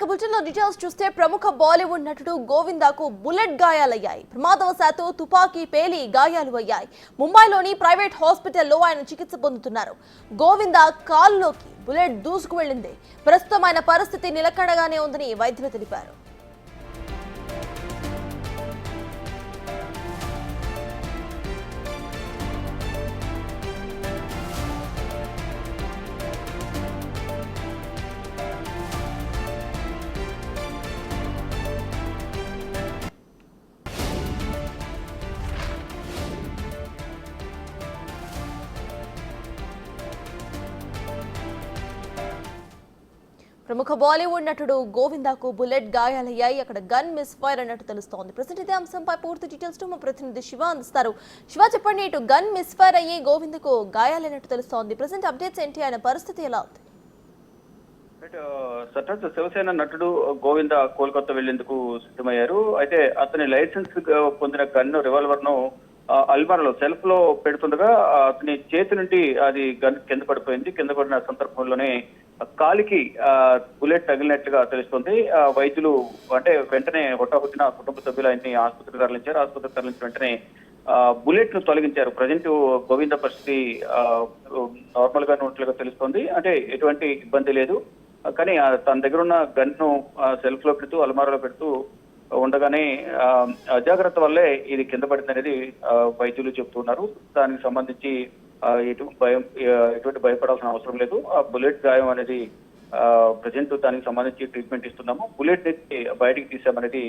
ఇక బులెటిన్లో డీటెయిల్స్ చూస్తే ప్రముఖ బాలీవుడ్ నటుడు గోవిందాకు బుల్లెట్ గాయాలయ్యాయి. ప్రమాదవశాత్తు తుపాకీ పేలి గాయాలు అయ్యాయి. ముంబైలోని ప్రైవేట్ హాస్పిటల్లో ఆయన చికిత్స పొందుతున్నారు. గోవిందా కాల్లోకి బుల్లెట్ దూసుకు వెళ్ళింది ప్రస్తుతం ఆయన పరిస్థితి నిలకడగానే ఉందని వైద్యులు తెలిపారు. ప్రముఖ బాలీవుడ్ నటుడు గోవిందాకు బుల్లెట్ గాయాలయ్యాయి. అక్కడ గన్ మిస్ ఫైర్ అన్నట్టు తెలుస్తోంది. ప్రస్తుతం ఇదే అంశంపై పూర్తి డీటెయిల్స్ మా ప్రతినిధి శివ అందిస్తారు. శివ చెప్పండి ఇటు గన్ మిస్ ఫైర్ అయ్యి గోవిందకు గాయాలైనట్టు తెలుస్తోంది. ప్రజెంట్ అప్డేట్స్ ఏంటి? ఆయన పరిస్థితి ఎలా ఉంది? రైట్, శివసేన నటుడు గోవింద కోల్కతా వెళ్ళేందుకు సిద్ధమయ్యారు. అయితే అతని లైసెన్స్ పొందిన గన్ రివాల్వర్ను అల్మారాలో సెల్ఫ్లో పెడుతుండగా అతని చేతి నుండి అది గన్ కింద పడిపోయింది. కింద పడిన సందర్భంలోనే కాలికి బుల్లెట్ తగిలినట్లుగా తెలుస్తుంది. వైద్యులు అంటే వెంటనే హుటాహుటిన కుటుంబ సభ్యులు ఆయన్ని ఆసుపత్రికి తరలించారు. ఆసుపత్రికి తరలించిన వెంటనే బుల్లెట్ను తొలగించారు. ప్రజెంట్ గోవింద పరిస్థితి నార్మల్ గానే ఉన్నట్లుగా తెలుస్తోంది. అంటే ఎటువంటి ఇబ్బంది లేదు. కానీ తన దగ్గర ఉన్న గన్ను సెల్ఫ్లో పెడుతూ అల్మారాలో పెడుతూ ఉండగానే అజాగ్రత్త వల్లే ఇది కింద పడింది అనేది వైద్యులు చెప్తున్నారు. దానికి సంబంధించి ఎటు భయం ఎటువంటి భయపడాల్సిన అవసరం లేదు. ఆ బుల్లెట్ గాయం అనేది ప్రజెంట్ దానికి సంబంధించి ట్రీట్మెంట్ ఇస్తున్నాము. బుల్లెట్ని బయటికి తీసామనేది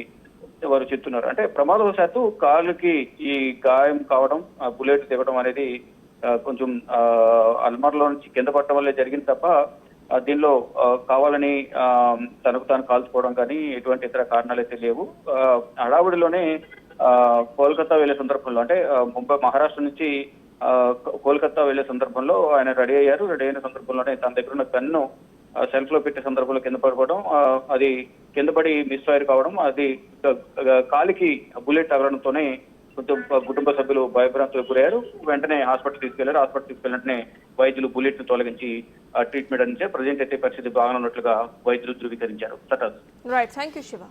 వారు చెప్తున్నారు. అంటే ప్రమాదవశాత్తు కాలుకి ఈ గాయం కావడం ఆ బుల్లెట్ తెగడం అనేది కొంచెం అల్మార్లో నుంచి కింద పడటం వల్లే జరిగింది తప్ప దీనిలో కావాలని తనకు తాను కాల్చుకోవడం కానీ ఎటువంటి ఇతర కారణాలు అయితే లేవు హడావుడిలోనే కోల్కతా వెళ్ళే సందర్భంలో అంటే ముంబై మహారాష్ట్ర నుంచి కోల్కతా వెళ్ళే సందర్భంలో ఆయన రెడీ అయ్యారు. రెడీ అయిన సందర్భంలోనే తన దగ్గర ఉన్న గన్ను సెల్ఫ్లో పెట్టే సందర్భంలో కింద పడిపోవడం అది కింద పడి మిస్ ఫైర్ కావడం అది కాలికి బుల్లెట్ తగలడంతోనే కొంచెం కుటుంబ సభ్యులు భయభ్రాంతులకు గురయ్యారు. వెంటనే హాస్పిటల్ తీసుకెళ్ళారు. హాస్పిటల్ తీసుకెళ్ళినట్టునే వైద్యులు బుల్లెట్ను తొలగించి ట్రీట్మెంట్ అందించారు. ప్రజెంట్ అయితే పరిస్థితి బాగానే ఉన్నట్లుగా వైద్యులు ధృవీకరించారు. Right thank you Shiva